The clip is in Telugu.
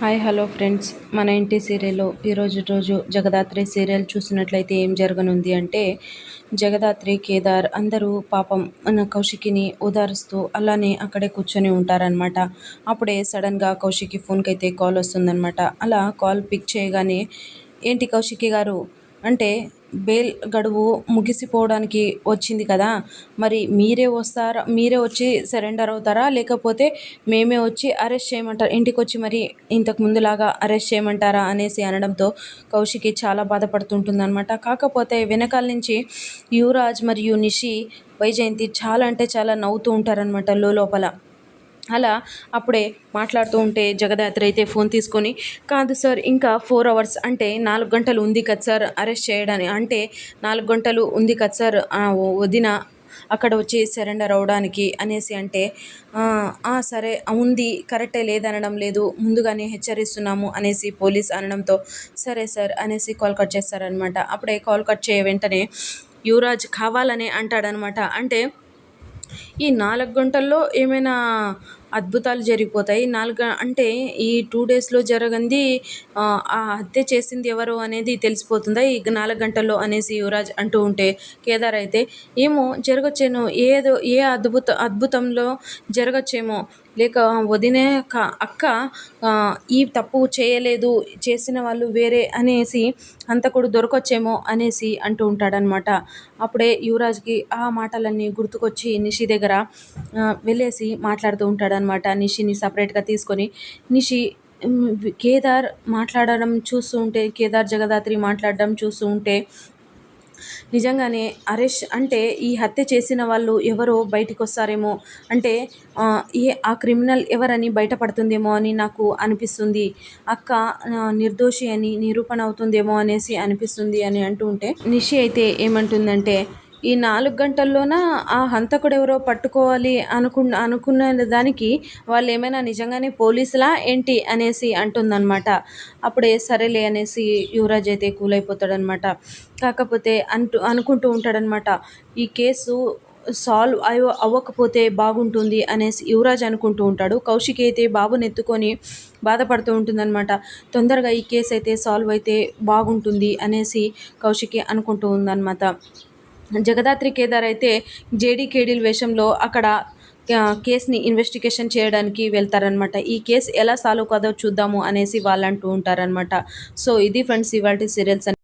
Hi hello friends. మన ఇంటి సీరియల్లో ఈరోజు రోజు జగదాత్రి సీరియల్ చూసినట్లయితే ఏం జరగనుంది అంటే జగదాత్రి కేదార్ అందరూ పాపం మన కౌశికిని ఓదారుస్తూ అలానే అక్కడే కూర్చొని ఉంటారనమాట అప్పుడే సడన్గా కౌశికి ఫోన్కి అయితే కాల్ వస్తుందన్నమాట. అలా కాల్ పిక్ చేయగానే ఏంటి కౌశికి గారు? అంటే బెయిల్ గడువు ముగిసిపోవడానికి వచ్చింది కదా? మరి మీరే వస్తారా? మీరే వచ్చి సరెండర్ అవుతారా? లేకపోతే మేమే వచ్చి అరెస్ట్ చేయమంటారా? ఇంటికి వచ్చి మరి ఇంతకు ముందులాగా అరెస్ట్ చేయమంటారా? అనేసి అనడంతో కౌశికి చాలా బాధపడుతుంటుందన్నమాట. కాకపోతే వెనకాల నుంచి యువరాజ్ మరియు నిషి వైజయంతి చాలా అంటే చాలా నవ్వుతూ ఉంటారనమాట లోపల. అలా అప్పుడే మాట్లాడుతూ ఉంటే జగదాత్రి అయితే ఫోన్ తీసుకొని కాదు సార్ ఇంకా ఫోర్ అవర్స్ అంటే నాలుగు గంటలు ఉంది కదా సార్ అరెస్ట్ చేయడానికి అంటే నాలుగు గంటలు ఉంది కదా సార్ వదిన అక్కడ వచ్చి సరెండర్ అవడానికి అనేసి అంటే సరే ఉంది కరెక్టే లేదనడం లేదు ముందుగానే హెచ్చరిస్తున్నాము అనేసి పోలీస్ అనడంతో సరే సార్ అనేసి కాల్ కట్ చేస్తారనమాట. అప్పుడే కాల్ కట్ చేయ వెంటనే యువరాజ్ కావాలనే అంటాడనమాట. అంటే ఈ నాలుగు గంటల్లో ఏమైనా అద్భుతాలు జరిగిపోతాయి. నాలుగు అంటే ఈ టూ డేస్లో జరగంది ఆ హత్య చేసింది ఎవరు అనేది తెలిసిపోతుందా? ఈ నాలుగు గంటల్లో అనేసి యువరాజ్ అంటూ ఉంటే కేదార్ అయితే ఏమో జరగచ్చేమో ఏదో ఏ అద్భుత అద్భుతంలో జరగచ్చేమో లేక వదినే అక్క ఈ తప్పు చేయలేదు చేసిన వాళ్ళు వేరే అనేసి హంతకుడు దొరకొచ్చేమో అనేసి అంటూ ఉంటాడనమాట. అప్పుడే యువరాజ్కి ఆ మాటలన్నీ గుర్తుకొచ్చి నిషి దగ్గర వెళ్ళేసి మాట్లాడుతూ ఉంటాడనమాట. నిషిని సపరేట్గా తీసుకొని నిషి కేదార్ మాట్లాడడం చూస్తూ ఉంటే కేదార్ జగదాత్రి మాట్లాడడం చూస్తూ ఉంటే నిజంగానే అరెస్ట్ అంటే ఈ హత్య చేసిన వాళ్ళు ఎవరో బయటికి వస్తారేమో అంటే ఏ ఆ క్రిమినల్ ఎవరని బయటపడుతుందేమో అని నాకు అనిపిస్తుంది. అక్క నిర్దోషి అని నిరూపణ అవుతుందేమో అనేసి అనిపిస్తుంది అని అంటూ ఉంటే నిషి అయితే ఏమంటుందంటే ఈ నాలుగు గంటల్లోన ఆ హంతకుడు ఎవరో పట్టుకోవాలి అనుకు అనుకున్న దానికి వాళ్ళు ఏమైనా నిజంగానే పోలీసులా ఏంటి అనేసి అంటుందన్నమాట. అప్పుడే సరేలే అనేసి యువరాజ్ అయితే కూలైపోతాడనమాట కాకపోతే అంటూ అనుకుంటూ ఉంటాడనమాట ఈ కేసు సాల్వ్ అయ్య అవ్వకపోతే బాగుంటుంది అనేసి యువరాజ్ అనుకుంటూ ఉంటాడు. కౌశిక్ అయితే బాబుని ఎత్తుకొని బాధపడుతూ ఉంటుందన్నమాట. తొందరగా ఈ కేసు అయితే సాల్వ్ అయితే బాగుంటుంది అనేసి కౌశికి అనుకుంటూ ఉందన్నమాట. జగదాత్రి కేదార్ అయితే జేడీ కేడీల్ వేషంలో అక్కడ కేసుని ఇన్వెస్టిగేషన్ చేయడానికి వెళ్తారనమాట ఈ కేసు ఎలా సాల్వ్ కాదో చూద్దాము అనేసి వాళ్ళు అంటూ ఉంటారనమాట సో ఇది ఫ్రెండ్స్ ఇవాళ సీరియల్స్